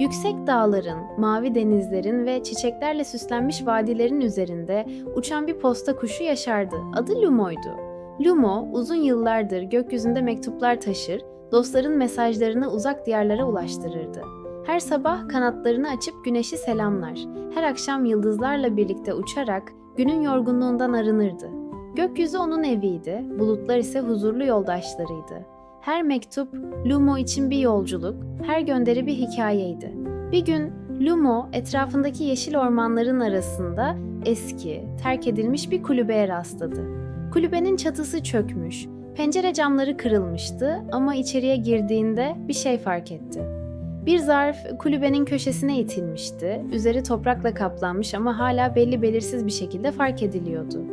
Yüksek dağların, mavi denizlerin ve çiçeklerle süslenmiş vadilerin üzerinde uçan bir posta kuşu yaşardı. Adı Lumo'ydu. Lumo uzun yıllardır gökyüzünde mektuplar taşır, dostların mesajlarını uzak diyarlara ulaştırırdı. Her sabah kanatlarını açıp güneşi selamlar, her akşam yıldızlarla birlikte uçarak günün yorgunluğundan arınırdı. Gökyüzü onun eviydi, bulutlar ise huzurlu yoldaşlarıydı. Her mektup Lumo için bir yolculuk, her gönderi bir hikayeydi. Bir gün Lumo etrafındaki yeşil ormanların arasında eski, terk edilmiş bir kulübeye rastladı. Kulübenin çatısı çökmüş, pencere camları kırılmıştı ama içeriye girdiğinde bir şey fark etti. Bir zarf kulübenin köşesine itilmişti, üzeri toprakla kaplanmış ama hala belli belirsiz bir şekilde fark ediliyordu.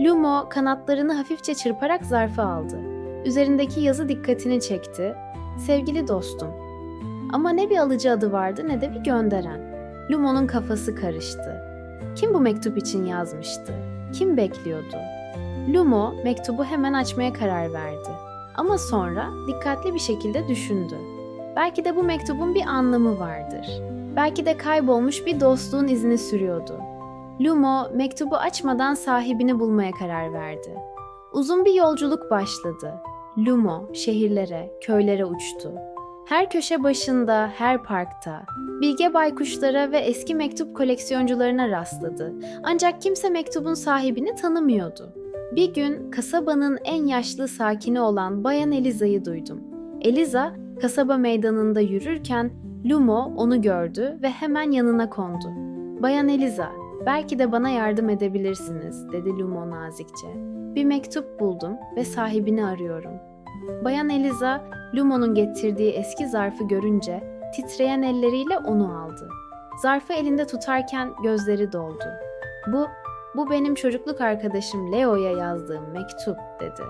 Lumo kanatlarını hafifçe çırparak zarfı aldı. Üzerindeki yazı dikkatini çekti. Sevgili dostum. Ama ne bir alıcı adı vardı ne de bir gönderen. Lumo'nun kafası karıştı. Kim bu mektup için yazmıştı? Kim bekliyordu? Lumo mektubu hemen açmaya karar verdi. Ama sonra dikkatli bir şekilde düşündü. Belki de bu mektubun bir anlamı vardır. Belki de kaybolmuş bir dostluğun izini sürüyordu. Lumo mektubu açmadan sahibini bulmaya karar verdi. Uzun bir yolculuk başladı. Lumo şehirlere, köylere uçtu. Her köşe başında, her parkta, bilge baykuşlara ve eski mektup koleksiyoncularına rastladı. Ancak kimse mektubun sahibini tanımıyordu. Bir gün kasabanın en yaşlı sakini olan Bayan Eliza'yı duydum. Eliza, kasaba meydanında yürürken Lumo onu gördü ve hemen yanına kondu. Bayan Eliza, belki de bana yardım edebilirsiniz, dedi Lumo nazikçe. Bir mektup buldum ve sahibini arıyorum. Bayan Eliza, Lumo'nun getirdiği eski zarfı görünce titreyen elleriyle onu aldı. Zarfı elinde tutarken gözleri doldu. Bu, bu benim çocukluk arkadaşım Leo'ya yazdığım mektup dedi.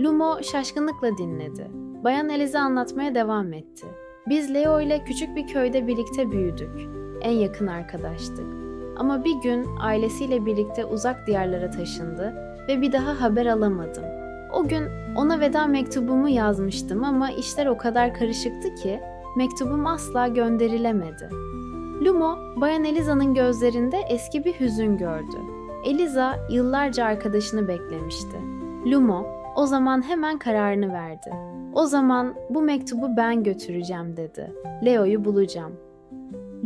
Lumo şaşkınlıkla dinledi. Bayan Eliza anlatmaya devam etti. Biz Leo ile küçük bir köyde birlikte büyüdük. En yakın arkadaştık. Ama bir gün ailesiyle birlikte uzak diyarlara taşındı ve bir daha haber alamadım. O gün ona veda mektubumu yazmıştım ama işler o kadar karışıktı ki mektubum asla gönderilemedi. Lumo, Bayan Eliza'nın gözlerinde eski bir hüzün gördü. Eliza yıllarca arkadaşını beklemişti. Lumo o zaman hemen kararını verdi. O zaman bu mektubu ben götüreceğim dedi. Leo'yu bulacağım.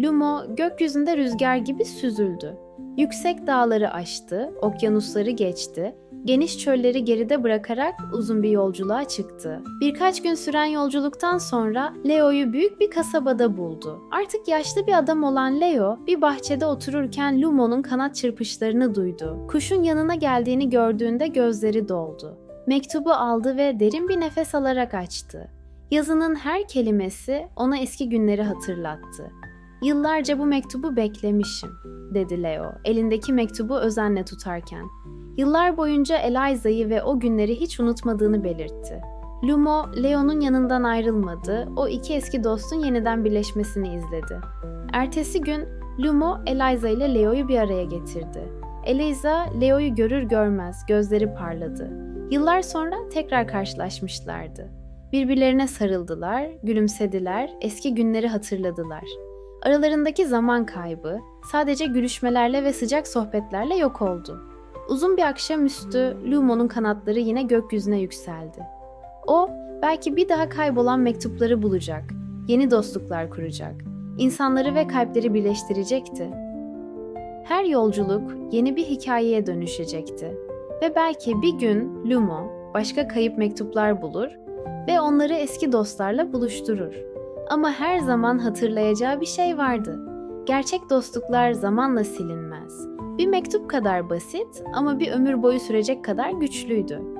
Lumo gökyüzünde rüzgar gibi süzüldü. Yüksek dağları aştı, okyanusları geçti, geniş çölleri geride bırakarak uzun bir yolculuğa çıktı. Birkaç gün süren yolculuktan sonra Leo'yu büyük bir kasabada buldu. Artık yaşlı bir adam olan Leo bir bahçede otururken Lumo'nun kanat çırpışlarını duydu. Kuşun yanına geldiğini gördüğünde gözleri doldu. Mektubu aldı ve derin bir nefes alarak açtı. Yazının her kelimesi ona eski günleri hatırlattı. Yıllarca bu mektubu beklemişim, dedi Leo, elindeki mektubu özenle tutarken. Yıllar boyunca Eliza'yı ve o günleri hiç unutmadığını belirtti. Lumo, Leo'nun yanından ayrılmadı, o iki eski dostun yeniden birleşmesini izledi. Ertesi gün Lumo, Eliza ile Leo'yu bir araya getirdi. Eliza, Leo'yu görür görmez gözleri parladı. Yıllar sonra tekrar karşılaşmışlardı. Birbirlerine sarıldılar, gülümsediler, eski günleri hatırladılar. Aralarındaki zaman kaybı sadece gülüşmelerle ve sıcak sohbetlerle yok oldu. Uzun bir akşamüstü Lumo'nun kanatları yine gökyüzüne yükseldi. O belki bir daha kaybolan mektupları bulacak, yeni dostluklar kuracak, insanları ve kalpleri birleştirecekti. Her yolculuk yeni bir hikayeye dönüşecekti ve belki bir gün Lumo başka kayıp mektuplar bulur ve onları eski dostlarla buluşturur. Ama her zaman hatırlayacağı bir şey vardı. Gerçek dostluklar zamanla silinmez. Bir mektup kadar basit ama bir ömür boyu sürecek kadar güçlüydü.